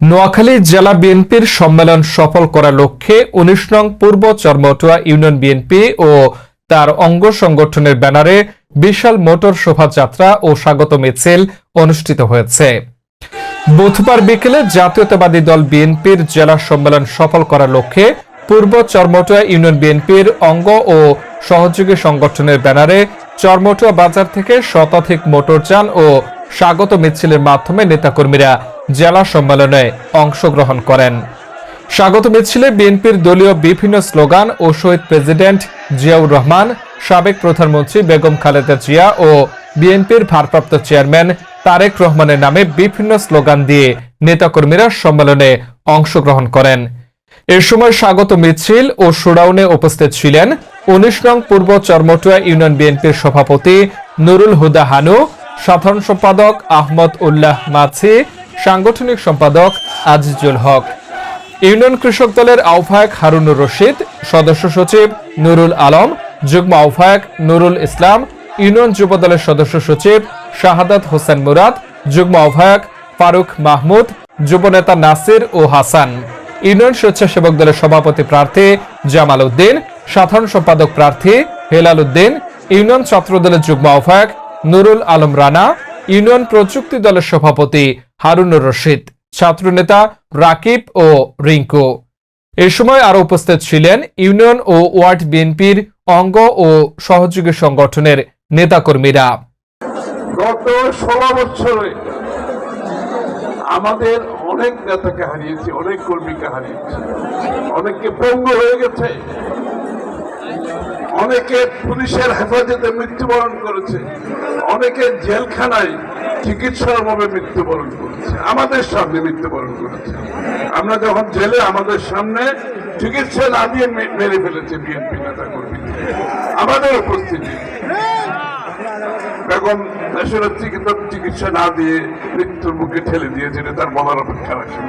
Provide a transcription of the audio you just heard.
নোয়াখালী জেলা বিএনপির সম্মেলন সফল করার লক্ষ্যে উনিশ নং পূর্ব চরমটুয়া ইউনিয়ন বিএনপি ও তার অঙ্গ সংগঠনের ব্যানারে বিশাল মোটর শোভাযাত্রা ও স্বাগত মিছিল অনুষ্ঠিত হয়েছে। বুধবার বিকেলে জাতীয়তাবাদী দল বিএনপির জেলা সম্মেলন সফল করার লক্ষ্যে পূর্ব চরমটুয়া ইউনিয়ন বিএনপির অঙ্গ ও সহযোগী সংগঠনের ব্যানারে চরমটুয়া বাজার থেকে শতাধিক মোটরযান ও স্বাগত মিছিলের মাধ্যমে নেতাকর্মীরা জেলা সম্মেলনে অংশগ্রহণ করেন। স্বাগত মিছিলে বিএনপির দলীয় বিভিন্ন স্লোগান ও শহীদ প্রেসিডেন্ট জিয়াউর রহমান, সাবেক প্রধানমন্ত্রী বেগম খালেদা জিয়া ও বিএনপির ভারপ্রাপ্ত চেয়ারম্যান তারেক রহমানের নামে বিভিন্ন স্লোগান দিয়ে নেতাকর্মীরা সম্মেলনে অংশগ্রহণ করেন। এ সময় স্বাগত মিছিল ও শোডাউনে উপস্থিত ছিলেন উনিশ নং পূর্ব চরমটুয়া ইউনিয়ন বিএনপির সভাপতি নুরুল হুদা হানু সাধারণ সম্পাদক আহমদ উল্লাহ মাছি সাংগঠনিক সম্পাদক আজিজুল হক। ইউনিয়ন কৃষক দলের আহ্বায়ক হারুনুর রশিদ, সদস্য সচিব নুরুল আলম, যুগ্ম আহ্বায়ক নুরুল ইসলাম, ইউনিয়ন যুব দলের সদস্য সচিব শাহাদাত হোসেন মুরাদ, যুগ্ম আহ্বায়ক ফারুক মাহমুদ যুবনেতা নাসির ও হাসান। ইউনিয়ন স্বেচ্ছাসেবক দলের সভাপতি প্রার্থী জামাল উদ্দিন, সাধারণ সম্পাদক প্রার্থী হেলাল উদ্দিন, ইউনিয়ন ছাত্র দলের যুগ্ম আহ্বায়ক নুরুল আলম রানা, ইউনিয়ন প্রযুক্তি দলের সভাপতি হারুনুর রশিদ, ছাত্রনেতা রাকিব ও রিঙ্কু। এ সময় আরও উপস্থিত ছিলেন ইউনিয়ন ও ওয়ার্ড বিএনপির অঙ্গ ও সহযোগী সংগঠনের নেতাকর্মীরা। গত ষোলো বছরে আমাদের অনেক নেতাকে হারিয়েছি, অনেক কর্মীকে হারিয়েছি। অনেকে পঙ্গু হয়ে গেছে। অনেকে পুলিশের হেফাজতে মৃত্যুবরণ করেছে, অনেকে জেলখানায় চিকিৎসার অভাবে মৃত্যুবরণ করেছে, আমাদের সামনে মৃত্যুবরণ করেছে। আমরা যখন জেলে আমাদের সামনে চিকিৎসা না দিয়ে মেরে ফেলেছে বিএনপি নেতা কর্মী আমাদের উপস্থিতি। বেগম দেশের চিকিৎসা না দিয়ে মৃত্যুর মুখে ঠেলে দিয়েছে তার বলার অপেক্ষা রাখে